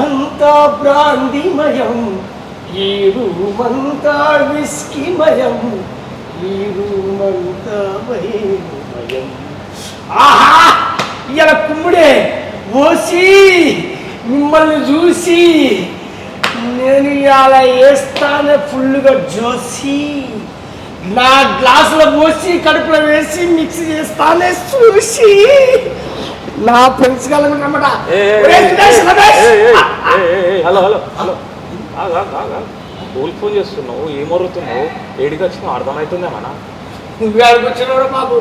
అంతా బ్రాంతిమయం ఈ రూమంతా విస్కిమయం ఈ రూమంతా వైరుమయం ఆహా! ఇలా కుమ్ముడే ఓసి మిమ్మల్ని చూసి నేను ఇలా వేస్తానే ఫుల్గా జోసి నా గ్లాసులో పోసి కడుపులో వేసి మిక్స్ చేస్తానే చూసి నా friends కలగనమాట hello hello hello. Cool phone చేస్తున్నావు ఏమరుగుతున్నావు ఏడికి వచ్చినావు? అర్థమవుతుందే మన నువ్వు వచ్చినవాడు బాబు?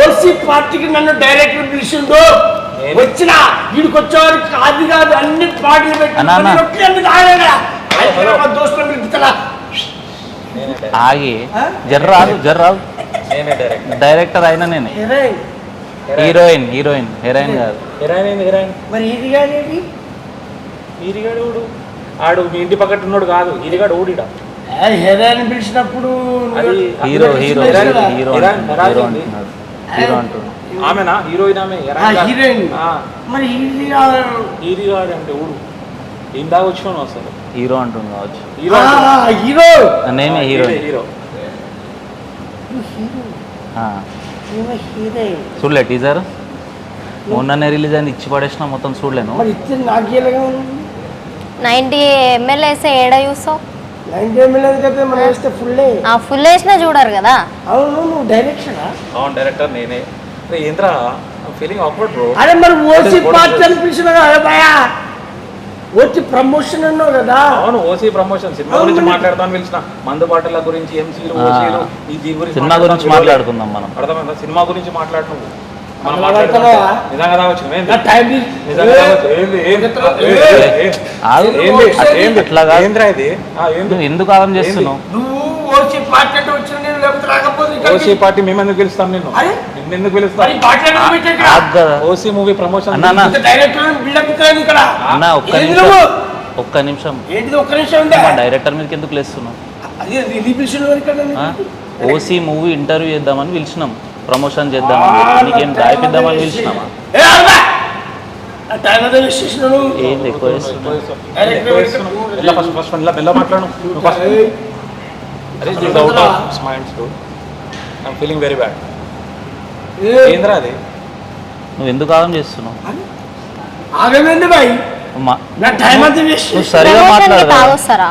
ఓసీ పార్టీకి నన్ను డైరెక్టర్ పిలిచిండు. నేను- వచ్చిన వీడికి వచ్చేవారు కాదు కాదు అన్ని పార్టీలు పెట్టి ఆగి? జర్రాదు జర్రాదు నేనే డైరెక్టర్. డైరెక్టర్ అయినా నేనే. హీరోయిన్. హీరోయిన్ హీరోయిన్ కాదు. హీరోయిన్ ఏంది హీరోయిన్? మరి ఇది కాదేంటి ఈరిగాడు ఊడు ఆడు మీ ఇంటి పక్కన ఉన్నాడు కాదు ఈరిగాడు ఊడిడా. హెరాయిన్ పిలిచినప్పుడు hero hero heroine hero? Hero heroine అంటున్నాడు, హీరో అంటున్నాడు హీరో ఆమెనా? హీరోయిన్ ఆమె? హీరోయిన్. మరి ఇది కాదు. ఈరిగాడు అంటే ఊడు. ఏం దాకా వచ్చినావు అసలు? హీరో అంటుంది కావచ్చు. హీరో ఆ, హీరో. నేనే హీరోయిన్ హీరో. ఆ. చూడలే టీజర్? మొన్ననే రిలీజ్ అయింది ఇచ్చి పడేసిన మొత్తం చూడలేను. ఏడ చూస్తావు? నైన్టీ ఎంఎల్ మనం వేస్తే ఫుల్లే. ఆ ఫుల్ వేసినా చూడరు కదా? అవును నువ్వు డైరెక్షనా అవును డైరెక్టర్ నేనే. ఏంద్రా? ఫీలింగ్ ఆక్వర్డ్ బ్రో అరే మరి ఓసీ పార్టీ this? అని పిలిచిన ఓటీ ప్రమోషన్ అన్నావు కదా అవును ఓసీ ప్రమోషన్ సినిమా గురించి మాట్లాడతాను పిలిచిన మందు బాటల గురించి ఎంసీలు. ఓసీలు ఈ దీని గురించి సినిమా గురించి మాట్లాడుకుందాం మనం అర్థమైందా సినిమా గురించి మాట్లాడు నువ్వు మనం అలా మాట్లాడుకుందాం. మాట్లాడతావా? నిజంగా రావచ్చు ఏంది ఎందుకు ఆగం చేస్తున్నావు నువ్వు ఓసీ పార్టీ అంటే వచ్చిన నేను లేకపోతే రాకపోతే ఇక్కడికి. ఓసీ పార్టీ మేము ఎందుకు అరే? నిన్ను ఎందుకు ఓసీ మూవీ ప్రమోషన్ అన్నా, అన్నా. ఇంత డైరెక్టర్ బిల్డప్ ఇస్తాను ఇక్కడ. అన్న ఒక్క నిమిషం. నువ్వు? ఒక్క నిమిషం. ఏంటిది ఒక్క నిమిషం ఉందా? మా డైరెక్టర్ మీదకి ఎందుకు లేస్తున్నావు? ఓసీ మూవీ ఇంటర్వ్యూ చేద్దామని పిలిచినాం. ప్రమోషన్ చేద్దామని. నీకేం రాయిపిద్దామని పిలిచినామా. ఏంది ఎక్కువ first first feeling very bad ఏంద్రా అది నువ్వు ఎందుకు ఆగం చేస్తున్నావు? ఆగమేంది బాయ్? మా- నా టైం అంతా వేస్ట్. నువ్వు చేసినావు. సరిగా ప్రమోషన్కి మాట్లాడదా తాగొస్తారా?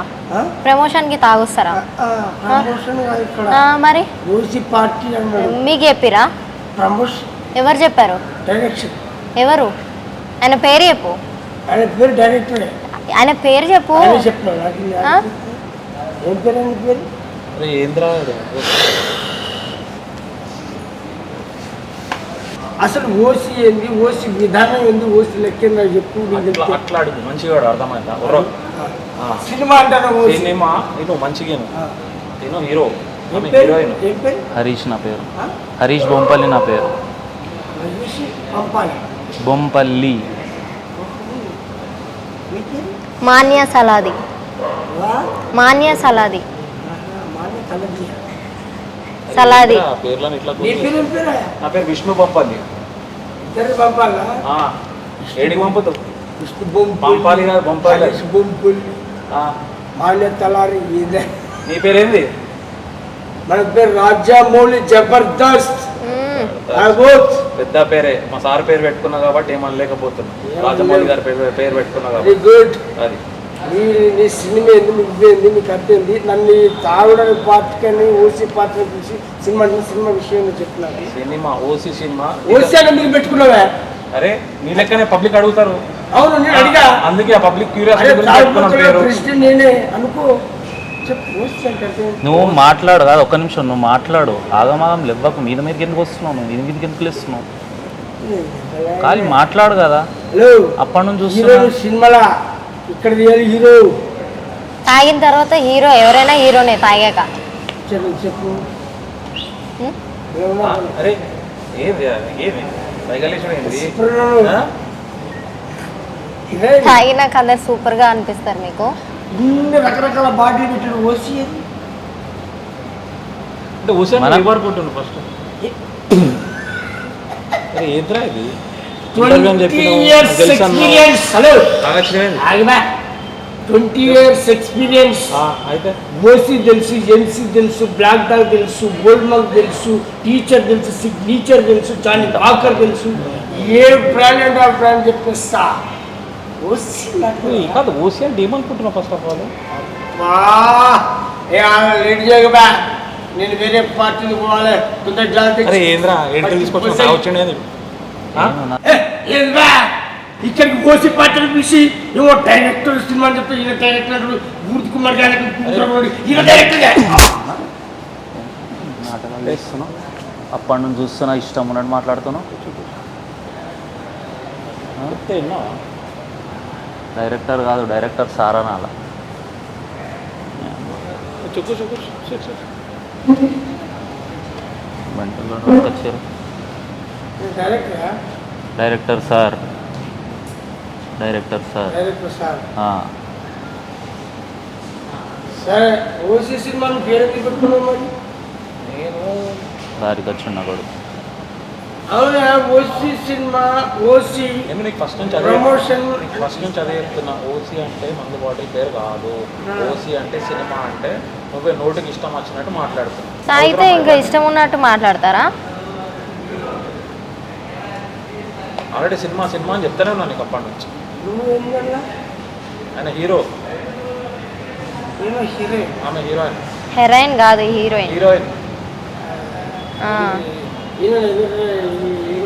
ప్రమోషన్కి తాగొస్తారా? ఆ, ప్రమోషన్ కాదు ఇక్కడ? ఆ, మరి? ఓసీ పార్టీ అన్నాడు. మీకు చెప్పిరా? ప్రమోషన్ ఎవరు చెప్పారు? డైరెక్షన్ ఎవరు? ఆయన పేరు చెప్పు. ఆయన పేరు డైరెక్టరే ఆయన పేరు చెప్పు. ఆయన చెప్పినాడు. నాకు ఇది ఆ? ఏం పేరు ఆయన పేరు? అరే ఏంద్రా? అసలు ఓసీ ఏంది? ఓసీ విధానం ఏంది? ఓసీ లెక్క ఏంది నాకు చెప్పు అట్లా అడుగు మంచిగా అర్థమైందా. సినిమా అంటారా సినిమా? నేను మంచిగా. నేను హీరో. హీరోయిన్. హరీష్ నా పేరు? హరీష్ బొంపల్లి నా పేరు. బొంపల్లి. మాన్య సలాది. వా? మాన్య సలాది. సలాది. నీ పేరు విష్ణు పంపాలి ఇద్దరు పంపాలా? ఆ, ఏడికి పంపుతావు? పంపాలి కాదు, పంపాలి. తలారి నీ పేరేంది? మన పేరు రాజా మౌలి జబర్దస్త్ పెద్ద పేరే. మా సార్ పేరు పెట్టుకున్నా కాబట్టి ఏమనలేకపోతున్నా. రాజమౌళి గారి పేరు పేరు పెట్టుకున్నా వెరీ కాబట్టి. గుడ్ అది. నీ నీ సినిమా ఏంది నీకు ఇదేంది నీకు అర్థంది నన్ను ఈ తాగుడని పార్టీకని ఓసీ పార్టీ పిలిచి సినిమా సినిమా విషయం చెప్పినాను సినిమా ఓసి సినిమా? ఓసీ అని మీరు పెట్టుకున్నావా? అరే నీ లెక్కనే పబ్లిక్ అడుగుతారు. అవును నేను అడిగా. అందుకే ఆ పబ్లిక్ క్యూరియాసిటీ నేనే అనుకో. నువ్వు మాట్లాడు కాదు ఒక్క నిమిషం నువ్వు మాట్లాడు. ఆగమాగం లెవ్వకు మీద మీదకి ఎందుకు వస్తున్నావు నువ్వు? మీద మీదకి ఎందుకు లేస్తున్నావు? కానీ మాట్లాడు కదా. అప్పటి నుంచి హీరో చూస్తున్నా. సినిమాలా? ఇక్కడ తీయాలి హీరో. తాగిన తర్వాత హీరో ఎవరైనా హీరోనే తాగాక. చెప్పు చెప్పు? అరే తాగినాక అందరు సూపర్గా అనిపిస్తారు మీకు. ఇన్ని రకరకాల బాడీ పెట్టిన ఓసీ. అంటే కొట్టుండు ఫస్ట్ అరే ఏంద్రా ఇది? Twenty years. ఎక్స్పీరియన్స్ ఓసీ తెలుసు ఎన్సీ తెలుసు బ్లాక్ డాగ్ తెలుసు గోల్డ్ మగ్ తెలుసు టీచర్ తెలుసు సిగ్నేచర్ తెలుసు జానీ వాకర్ తెలుసు. ఏ బ్రాండ్ అంటే ఆ బ్రాండ్ చెప్పేస్తా. ఓసీ కాదు ఓసీ అంటే ఏమనుకుంటున్నావు ఫస్ట్ ఆఫ్ ఆల్ లేట్ చేయగా నేను వేరే పార్టీకి పోవాలి. తొందర జాగ్రత్త ఏంద్రా ఏడుకెళ్ళి తీసుకొచ్చి తాగొచ్చిండు ఇక్కడికి ఓసీ పార్టీని పిలిచి ఏవో డైరెక్టర్ సినిమా అని చెప్తే ఈయన డైరెక్టర్ అంటాడు మూర్తి కుమార్ గారికి కూతురు ఈయన డైరెక్టర్ నాటకాలు అప్పటి నుంచి చూస్తున్నా ఇష్టం ఉన్నట్టు మాట్లాడుతున్నావు? డైరెక్టర్ కాదు డైరెక్టర్ సారా నాల చెప్పు చెప్పు చెప్పు, చెప్పు. మెంటల్లో వచ్చారు director? Director sir. Director sir. Director sir. OC సినిమాను పేరు ఎందుకు పెట్టుకున్నావు మరి? నేను దారికి వచ్చిండు నా కొడుకు. అవునా ఓసీ సినిమా ఓసీ నేను నీకు ఫస్ట్ నుంచి అదే ప్రమోషన్. నీకు ఫస్ట్ నుంచి అదే చెప్తున్నా. ఓసీ అంటే మందు బాడీ పేరు కాదు. ఓసీ అంటే సినిమా అంటే నువ్వే నోటికి ఇష్టం వచ్చినట్టు మాట్లాడుతున్నావు. తాగితే ఇంకా ఇష్టం ఉన్నట్టు మాట్లాడతారా? ఆల్రెడీ సినిమా సినిమా అని చెప్తానే ఉన్నా నీకు అప్పటి నుంచి. ఆయన హీరో. ఆమె హీరోయిన్. హెరాయిన్ కాదు హీరోయిన్. హీరోయిన్.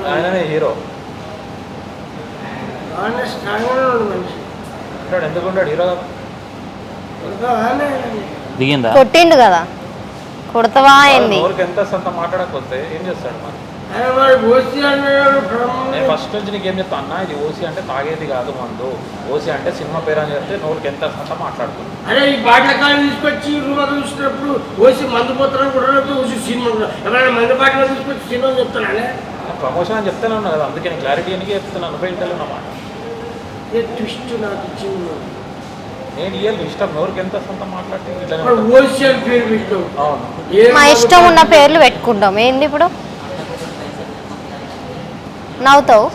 ఆయననే హీరో. ఉంటాడు ఎందుకు ఉంటాడు హీరో? దిగిందా? కొట్టిండు కదా. కొడతావా ఏంది? ఎంత సంత మాట్లాడకపోతే ఏం చేస్తాడు మరి? ఫస్ట్ నుంచి నీకు ఏం చెప్తా అన్న ఇది ఓసీ అంటే తాగేది కాదు మందు. ఓసీ అంటే సినిమా పేరు అని చెప్తే నోరుకి ఎంత సంత మాట్లాడుతుంది అరే ఈ బాటిల కాయలు తీసుకొచ్చి రూమ్ చూసినప్పుడు ఓసి మందు పోతారని కూడా ఓసి సినిమా. ఎవరైనా మందు బాటిల్ తీసుకొచ్చి సినిమా చెప్తానే ప్రమోషన్ అని చెప్తానే ఉన్నా కదా అందుకే నేను క్లారిటీ అని చెప్తున్నాను నువ్వే ఇంటర్వ్యూ అన్నమాట. ఏ ట్విస్ట్ నాకు ఇచ్చింది? నేను ఇయ్యాలి ఇష్టం. నోరుకి ఎంత సంత మాట్లాడితే మా ఇష్టం ఉన్న పేర్లు పెట్టుకుంటాం. ఏంది ఇప్పుడు? నవ్వుతావు.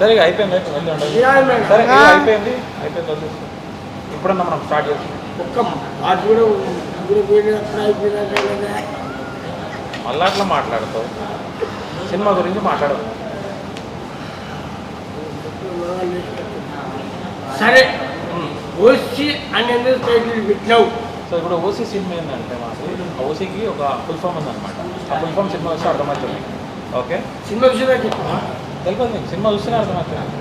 మళ్ళా అట్లా మాట్లాడతావు. సినిమా గురించి మాట్లాడదు సరే ఓసి అని ఎందుకు టైటిల్ పెట్టినావు? సో ఇప్పుడు ఓసీ సినిమా ఏంటంటే మాకు ఓసీకి ఒక ఫుల్ ఫామ్ ఉందన్నమాట. ఆ ఫుల్ ఫామ్ సినిమా వస్తే అర్థమవుతుంది. ఓకే? సినిమా విషయంలో చెప్పా. తెలియదు మీకు సినిమా చూస్తేనే అర్థమవుతుంది.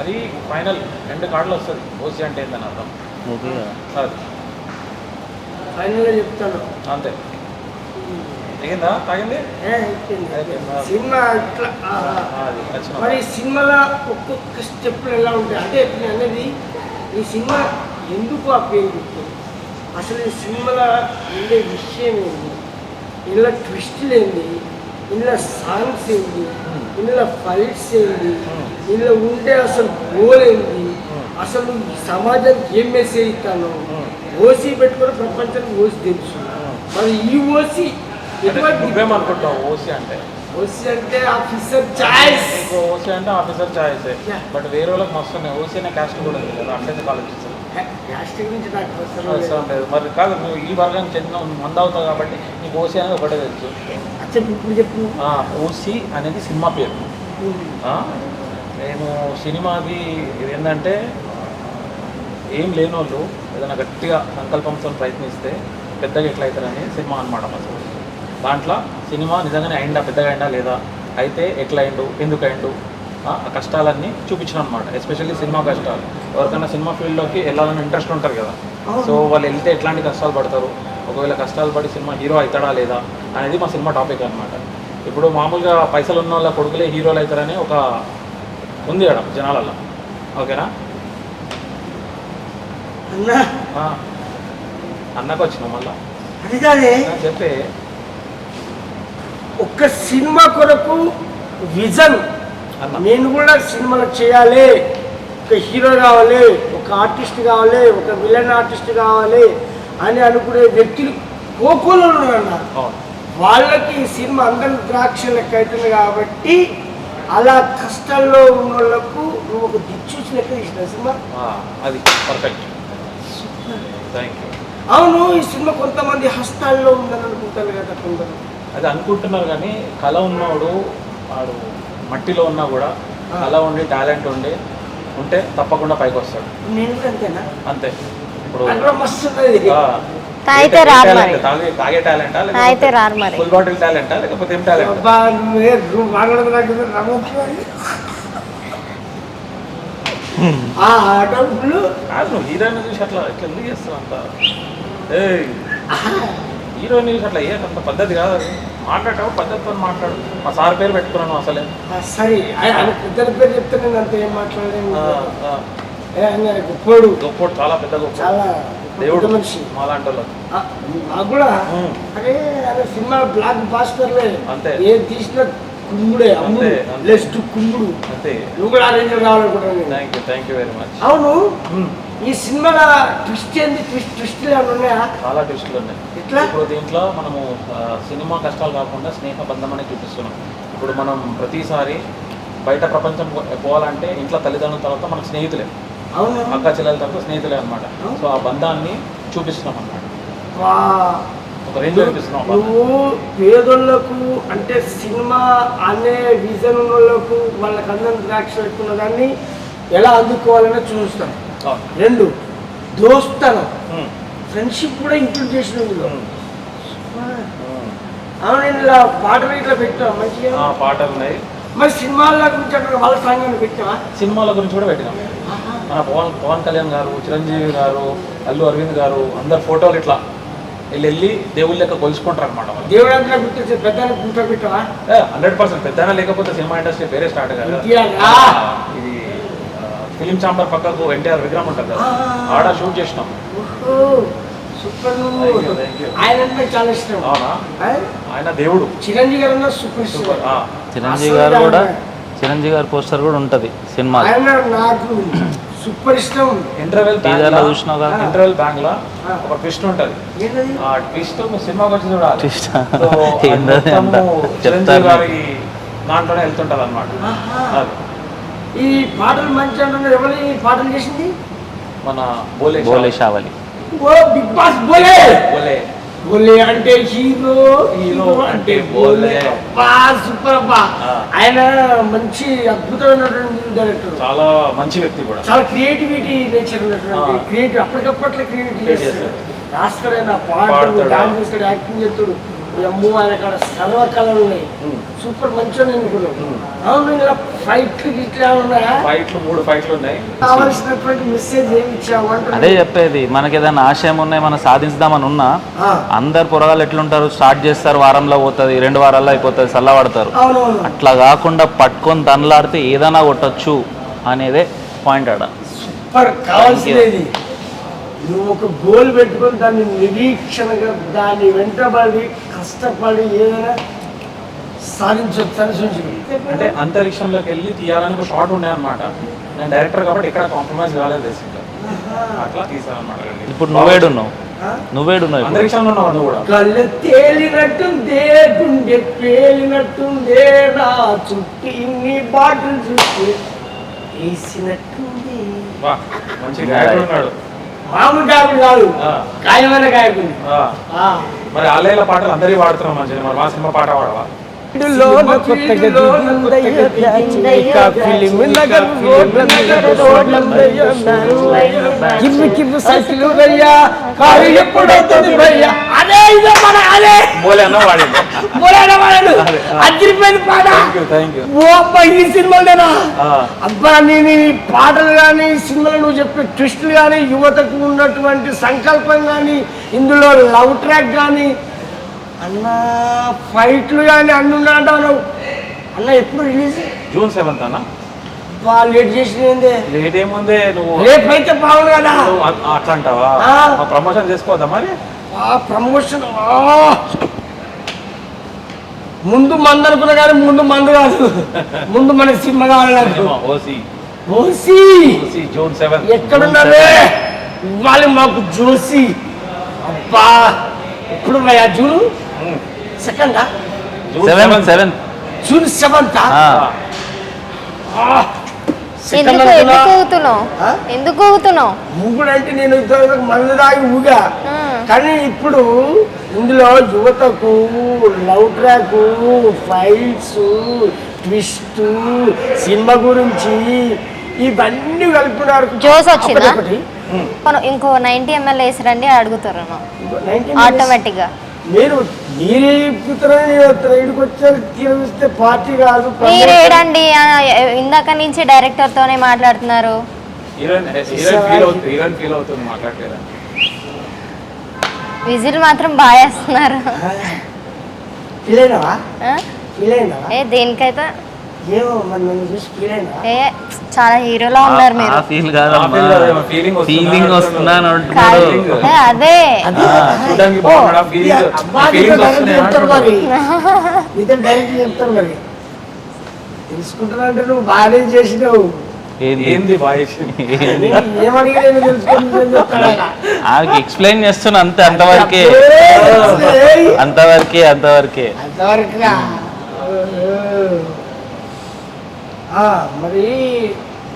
అది ఫైనల్ రెండు కార్డులు వస్తుంది. ఓసీ అంటే ఏందని అర్థం. ఓకే. అది ఫైనల్గా చెప్తాను. అంతే. దిగిందా తాగింది? సినిమా ఇట్లా మరి ఈ సినిమాలో ఒక్కొక్క స్టెప్ ఎలా ఉంటాయి? అంటే నేను అనేది ఈ సినిమా ఎందుకు ఆ పేరు అసలు ఈ సినిమాలో ఉండే విషయం ఏంది? ఇందులో ట్విస్టులు ఏంది ఇందులో సాంగ్స్ ఏంది ఇందులో ఫైట్స్ ఏంది ఇందులో ఉండే అసలు గోల్ ఏంది అసలు సమాజానికి ఏం మెసేజ్ ఇస్తాను? ఓసీ పెట్టుకుని ప్రపంచానికి ఓసి తెలుసు. మరి ఈ ఓసి నువ్వేమనుకుంటావు ఓసీ అంటే? ఓసి అంటే ఆఫీసర్ చాయిస్ ఓసీ అంటే ఆఫీసర్ చాయిస్. బట్ వేరే వాళ్ళకి మస్తు ఉన్నాయి. ఓసీ అనే క్యాస్ట్ కూడా ఉంది కదా అట్లయితే ఆలోచిస్తుంది ప్లాస్టిక్ నుంచి నాకు అవసరం లేదు. మరి కాదు నువ్వు ఈ వర్గానికి చెందిన మంద అవుతావు కాబట్టి నీకు ఓసీ అనేది ఒకటే తెలుసు. చెప్పు ఇప్పుడు చెప్పు. ఓసీ అనేది సినిమా పేరు. నేను సినిమాది ఏంటంటే ఏం లేని వాళ్ళు ఏదైనా గట్టిగా సంకల్పంతో ప్రయత్నిస్తే పెద్దగా ఎట్లా అవుతారని సినిమా అనమాట అసలు దాంట్లో సినిమా నిజంగానే అయిందా పెద్దగా అయిందా లేదా? అయితే ఎట్లా అయిండు ఎందుకు అయిండు కష్టాలన్నీ చూపించిన అనమాట ఎస్పెషల్లీ సినిమా కష్టాలు. ఎవరికైనా సినిమా ఫీల్డ్లోకి వెళ్ళాలని ఇంట్రెస్ట్ ఉంటారు కదా. సో వాళ్ళు వెళ్తే ఎట్లాంటి కష్టాలు పడతారు? ఒకవేళ కష్టాలు పడి సినిమా హీరో అవుతాడా లేదా? అనేది మా సినిమా టాపిక్ అనమాట ఇప్పుడు మామూలుగా పైసలు ఉన్న వాళ్ళ కొడుకులే హీరోలు అవుతారని ఒక ఉంది మేడం జనాలలో ఓకేనా? అన్నకు వచ్చిన మళ్ళా? చెప్పే. ఒక్క సినిమా కొరకు విజన్ నేను కూడా సినిమాలు చేయాలి. ఒక హీరో కావాలి ఒక ఆర్టిస్ట్ కావాలి ఒక విలన్ ఆర్టిస్ట్ కావాలి అని అనుకునే వ్యక్తులు కోకోలో అవును. వాళ్ళకి ఈ సినిమా అందరి ద్రాక్ష లెక్క అవుతుంది కాబట్టి అలా కష్టాల్లో ఉన్న వాళ్ళకు నువ్వు ఒక దిక్చూచి లెక్క తీసిన సినిమా? అది పర్ఫెక్ట్. అవును ఈ సినిమా కొంతమంది హస్తాల్లో ఉందని అనుకుంటారు కదా కొందరు. అది అనుకుంటున్నారు కానీ కళ ఉన్నవాడు వాడు మట్టిలో ఉన్నా కూడా కళ ఉండి టాలెంట్ ఉండి ఉంటే తప్పకుండా పైకి వస్తాడు. నేను కూడా అంతేనా అంతే ఇప్పుడు తాగితే రారు? మరి. తాగే తాగే టాలెంటా తాగితే రారు మరి. ఫుల్ బాటిల్ టాలెంటా లేకపోతే ఏం టాలెంట్. ఆ హీరోయిన్ చూసి అట్లా ఇట్లా ఎందుకు చేస్తావు అంత? ఏయ్. హీరోయిన్ చూసి అట్లా ఏ అంత పద్ధతి కాదు అది. మాట్లాడటం పద్ధతితో మాట్లాడు. మా సార్ పేరు పెట్టుకున్నాను అసలే. సరే. పెద్దల పేరు చెప్తే నేను అంత ఏం ఆయన గొప్పోడు. గొప్పోడు చాలా పెద్ద గొప్ప చాలా దేవుడు మనిషి. మాలాంటి నాకు కూడా. అరే ఆయన సినిమా బ్లాక్ బాస్టర్లే అంతే. ఏ తీసిన కుమ్ముడే అమ్ముడు. లెస్ట్ కుమ్ముడు అంతే. నువ్వు కూడా ఆ రేంజ్ కావాలనుకుంటున్నాను నేను. Thank you thank you very much అవును? ఈ సినిమాలో ట్విస్ట్ ఏంది? ట్విస్ట్ ట్విస్ట్ ఏమైనా ఉన్నాయా? చాలా ట్విస్టులు ఉన్నాయి. ఎట్లా? ఇప్పుడు దీంట్లో మనము సినిమా కష్టాలు కాకుండా స్నేహ బంధం అనేది చూపిస్తున్నాం. ఇప్పుడు మనం ప్రతిసారి బయట ప్రపంచం పోవాలంటే ఇంట్లో తల్లిదండ్రుల తర్వాత మనకు స్నేహితులే. అవును? అక్క చెల్లెల తర్వాత స్నేహితులే అనమాట సో ఆ బంధాన్ని చూపిస్తున్నాం అన్నమాట. వా. ఒక రేంజ్ చూపిస్తున్నాం. నువ్వు పేదోళ్ళకు అంటే సినిమా అనే విజన్ వాళ్ళకు వాళ్ళకి అందరం ద్రాక్ష పెట్టుకున్న దాన్ని ఎలా అందుకోవాలని చూస్తాం. అవును. రెండు దోస్తనం. ఫ్రెండ్షిప్ కూడా ఇంక్లూడ్ చేసిన ఇందులో. అవును ఇలా పాటలు ఇట్లా పెట్టావా మంచిగా? పాటలు ఉన్నాయి మరి సినిమాల గురించి అక్కడ వాళ్ళ సంఘాన్ని పెట్టావా? సినిమాల గురించి కూడా పెట్టినాం. మన పవన్ పవన్ కళ్యాణ్ గారు చిరంజీవి గారు అల్లు అరవింద్ గారు అందరు ఫోటోలు ఇట్లా. వెళ్ళి వెళ్ళి దేవుళ్ళ లెక్క కొలుచుకుంటారు అనమాట దేవుడు అంతా గుర్తొచ్చి పెద్ద గుర్తు పెట్టావా? హండ్రెడ్ పర్సెంట్ పెద్దనా లేకపోతే సినిమా ఇండస్ట్రీ పేరే స్టార్ట్ కదా. ఇది ఫిలిం ఛాంబర్ పక్కకు ఎన్టీఆర్ విగ్రహం ఉంటుంది కదా. ఆడ షూట్ చేసినాం. సూపర్. ఆయన అంటే నాకు చాలా ఇష్టం. అవునా? ఆ? ఆయన దేవుడు. చిరంజీవి గారు సూపర్ సూపర్ చిరంజీవి గారు కూడా చిరంజీవి గారి పోస్టర్ కూడా ఉంటుంది సినిమా ఆయన నాకు సూపర్ ఇష్టం. ఇంటర్వెల్? ఇంటర్వెల్ బ్యాంక్లో. ఒక ట్విస్ట్ ఉంటది. ఆ ట్విస్ట్ సినిమాకి వచ్చి చూడాలి? మొత్తము చిరంజీవి. గారి దాంట్లోనే వెళ్తుంటది అనమాట. ఈ పాటలు మంచి అంటున్నారు. ఎవరు ఈ పాటలు చేసింది? మన బోలే బోలే షావలి. ఓ బిగ్ బాస్ బోలే! బోలే. బోలే అంటే హీరో హీరో అంటే బోలే. అబ్బా సూపర్ అబ్బా. ఆయన మంచి అద్భుతమైనటువంటి డైరెక్టర్. చాలా మంచి వ్యక్తి కూడా. చాలా క్రియేటివిటీ నేచర్ ఉన్నటువంటి. క్రియేటివ్ అప్పటికప్పట్లో క్రియేటివిటీ Create చేస్తాడు. రాస్తాడు ఆయన పాటలు. డాన్స్ చేస్తాడు యాక్టింగ్ చేస్తాడు. ఈ అమ్ము ఆయన కాడ సర్వకళలు ఉన్నాయి. సూపర్ మంచిగా. అవును ఇలా ఫైట్లు ఇట్లా ఉన్నాయా? ఫైట్లు మూడు ఫైట్లు ఉన్నాయి. కావాల్సినటువంటి మెసేజ్ ఏమి ఇచ్చావు అదే చెప్పేది మనకి ఏదైనా ఆశయం ఉన్నాయి మనం సాధించుదామని ఉన్నా అందరు పొరగాలు ఎట్లుంటారు? స్టార్ట్ చేస్తారు వారంలో పోతుంది రెండు వారాల్లో అయిపోతుంది చల్లబడతారు. అట్లా కాకుండా పట్టుకొని తనలాడితే ఏదైనా కొట్టచ్చు అనేదే పాయింట్ ఆడ. సూపర్ కావాల్సినది. నువ్వు ఒక గోల్ పెట్టుకొని దాన్ని నిరీక్షణగా దాన్ని వెంటబడి కష్టపడి ఏదైనా సాధించవచ్చు అని సూచన అంటే అంతరిక్షంలోకి వెళ్ళి తీయాలని ఒక షార్ట్ ఉండే అనమాట నేను డైరెక్టర్ కాబట్టి ఇక్కడ కాంప్రమైజ్ కాలేదు అట్లా తీసానమాట ఇప్పుడు నువ్వేడున్నావు. నువ్వేడున్నావు ఇప్పుడు. అంతరిక్షంలో ఉన్నావు నువ్వు కూడా. కళ్ళు తేలినట్టుందే గుండె పేలినట్టుందే నా చుట్టూ ఇన్ని బాటిల్ చూస్తే వేసినట్టుంది. వా మంచి ఉన్నాడు. మామూలు గాయకుడు కాదు. గాయమైన గాయకుడు. మరి ఆలయాల పాటలు అందరికీ పాడుతున్నాం మంచిగా మరి మా సినిమా పాట పాడవా? లోన కొత్తగా దిగిందయ్య ఫిలిం నగర్ రోడ్ల రోడ్ల సైకిల్ కారు భయ్యా అదే ఇదే మన అదే. అదిరిపోయింది పాట. ఓ అబ్బా ఈ సినిమాలేనా? అబ్బా నేను ఈ పాటలు కానీ సినిమాలు నువ్వు చెప్పే ట్విస్టులు కానీ యువతకు ఉన్నటువంటి సంకల్పం కానీ ఇందులో లవ్ ట్రాక్ కానీ అన్న ఫైట్లు కానీ అన్ని నువ్వు అన్న ఎప్పుడు రిలీజ్ జూన్ సెవెంత్ అన్న. వాళ్ళు లేట్ చేసింది లేట్ ఏముందే? నువ్వు రేపు అయితే బాగుంది కదా. అట్లా అంటావా? ప్రమోషన్ చేసుకోవద్దా మరి? ఆ ప్రమోషన్! ముందు మందు అనుకున్నా కానీ ముందు మందు కాదు. ముందు మన సినిమా కావాలి ఓసి. ఓసి. June seventh. ఎక్కడున్నావే? ఇవ్వాలి మాకు జోసి అబ్బా భయ్యా June? సెకండా? Seven seven. June seventh ఎందుకు ఎందుకు ఊగుతున్నావు? ఎందుకు ఊగుతున్నావు? ఊగుడు అంటే నేను ఇంతవరకు మందు దాగి ఊగా. కానీ ఇప్పుడు ఇందులో యువతకు love track fights twist cinema గురించి ఇవన్నీ కలిపినారు జోస్ వచ్చిందా? మనం ఇంకో నైన్టీ ఎంఎల్ వేసిరండి అడుగుతారు ఇంకో 19 minutes. ఆటోమేటిక్గా మీరు మీరే ఇక్కడికి వచ్చారు పార్టీ కాదు మీరు ఏడండి ఆ, ఇందాక నుంచి డైరెక్టర్ తోనే మాట్లాడుతున్నారు. విజిల్ మాత్రం బాగా వేస్తున్నారు. ఏ దేనికైతే? ఏ చాలా హీరోలా ఉన్నారు మీరు. ఆ ఫీల్ కాదు? ఫీలింగ్ వస్తుందా అని కాదు. అంటున్నాడు ఏ, అదే. డైరెక్ట్ చెప్తారు మరి. తెలుసుకుంటున్నా అంటే నువ్వు బాగానే చేసినావు? ఆమెకి ఎక్స్ప్లెయిన్ చేస్తున్నా అంతే అంతవరకే! అంతవరకే అంతవరకే. అంతవరకుగా? ఆ, మరి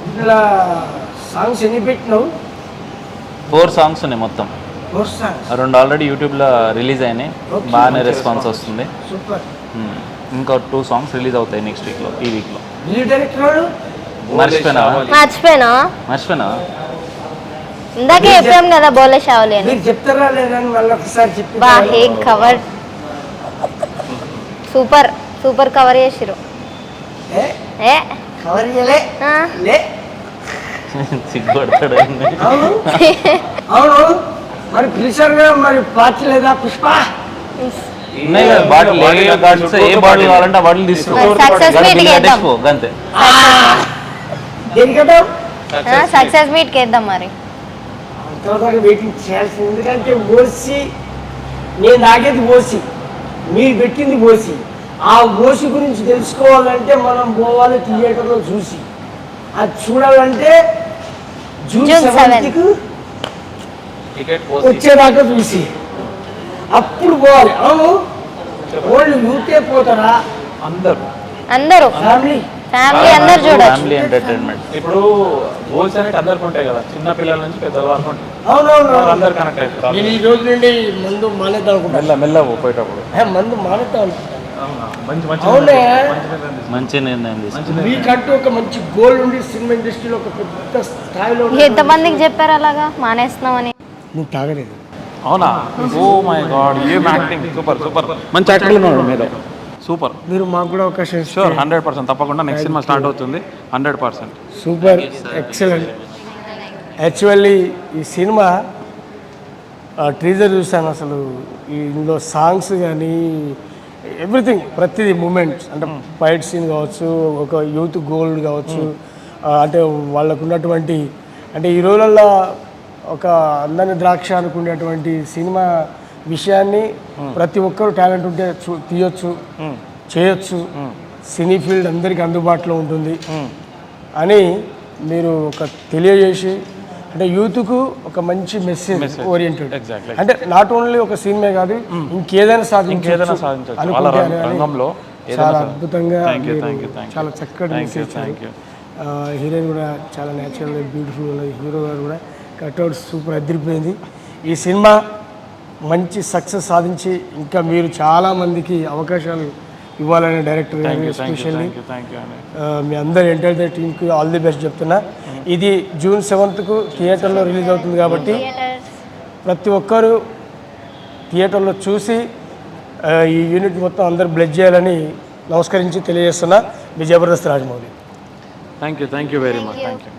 ఇందులో సాంగ్స్ ఎన్ని పెట్టినావు? ఫోర్ సాంగ్స్ ఉన్నాయి మొత్తం. ఫోర్ సాంగ్స్ రెండు ఆల్రెడీ యూట్యూబ్లో రిలీజ్ అయినాయి. బాగానే రెస్పాన్స్ వస్తుంది. Super um. ఇంకో టూ సాంగ్స్ రిలీజ్ అవుతాయి నెక్స్ట్ వీక్లో ఈ వీక్లో మర్చిపోయినావా మర్చిపోయినా? మర్చిపోయినావా ఇందాకే చెప్పాం కదా బోలే షావులి అని. మీరు చెప్తారా లేదని మళ్ళీ ఒకసారి చెప్పి. బా hey cover super super cover చేసిరు ఏ, సిగ్గుపడతాడు అవును. అవును. మరి పిలిచారుగా మరి పార్టీ లేదా? పుష్ప. ఉన్నాయి కదా బాటిల్ ఏ బాటిల్స్ ఏ బాటిల్ కావాలంటే ఆ బాటిల్ తీసుకో. సక్సెస్ మీట్ కేద్దాం మరి. అంతవరకు వెయిటింగ్ చేయాల్సింది. ఎందుకంటే ఓసి నేను తాగేది ఓసి. మీరు పెట్టింది ఓసి. ఆ ఓసి గురించి తెలుసుకోవాలంటే మనం పోవాలి థియేటర్లో చూసి. అది చూడాలంటే జూన్ సెవెంత్కి వచ్చేదాకా చూసి. అప్పుడు పోవాలి. అవును. ఓన్లీ యూకే పోతారా? అందరు. అందరూ. ఫ్యామిలీ. ఫ్యామిలీ అందరు చూడొచ్చు. Family entertainment. ఇప్పుడు గోల్స్ అనేది అందరికి ఉంటాయి కదా. చిన్న పిల్లల నుంచి పెద్ద వరకు అవునవును. అందరు కనెక్ట్ అవుతారు. నేను ఈ రోజు నుండి మందు మానేద్దాం అనుకుంటా మెల్ల మెల్ల పోయేటప్పుడు. మందు మానేద్దాం అనుకుంటా అవునా? మంచి నిర్ణయం. మీకంటూ ఒక మంచి గోల్ ఉంది సినిమా ఇండస్ట్రీలో ఒక పెద్ద స్థాయిలో. ఎంతమందికి చెప్పారు అలాగా? మానేస్తున్నామని. నువ్వు తాగలేదు. అవునా? ఓ మై గాడ్ ఏం యాక్టింగ్? Super super. మంచి యాక్టర్లు ఉన్నాడు మీరు సూపర్. మీరు మాకు కూడా అవకాశం షూర్ హండ్రెడ్ పర్సెంట్ తప్పకుండా నెక్స్ట్ సినిమా స్టార్ట్ అవుతుంది. Hundred percent super excellent. Actually ఈ సినిమా ట్రీజర్ చూసాను అసలు. ఈ ఇందులో సాంగ్స్ కానీ ఎవ్రీథింగ్ ప్రతిదీ మూమెంట్స్. అంటే ఫైట్ సీన్ కావచ్చు ఒక యూత్ గోల్డ్ కావచ్చు ఆ, అంటే వాళ్ళకు ఉన్నటువంటి అంటే ఈ రోజుల్లో ఒక అందని ద్రాక్ష అనుకునేటువంటి సినిమా విషయాన్ని ప్రతి ఒక్కరు టాలెంట్ ఉంటే చూ తీయొచ్చు చేయొచ్చు. సినీ ఫీల్డ్ అందరికీ అందుబాటులో ఉంటుంది. అని మీరు ఒక తెలియజేసి అంటే యూత్కు ఒక మంచి మెసేజ్ ఓరియంటెడ్. అంటే నాట్ ఓన్లీ ఒక సినిమా కాదు ఇంకేదైనా సాధించొచ్చు. ఇంకేదైనా రంగంలో ఏదైనా చాలా అద్భుతంగా. చాలా చక్కటి మెసేజ్. హీరోయిన్ కూడా చాలా న్యాచురల్ బ్యూటిఫుల్ హీరో గారు కూడా కట్అవుట్ సూపర్ అదిరిపోయింది. ఈ సినిమా మంచి సక్సెస్ సాధించి ఇంకా మీరు చాలా మందికి అవకాశాలు ఇవ్వాలని డైరెక్టర్ గారు ఎస్పెషల్లీ మీ అందరి ఎంటర్టైన్ టీంకి ఆల్ ది బెస్ట్ చెప్తున్నా. ఇది జూన్ సెవెంత్కు థియేటర్లో రిలీజ్ అవుతుంది కాబట్టి ప్రతి ఒక్కరూ థియేటర్లో చూసి ఈ యూనిట్ మొత్తం అందరు బ్లెడ్ చేయాలని నమస్కరించి తెలియజేస్తున్నా మీ Jabardasth Rajamouli. Thank you thank you very much thank you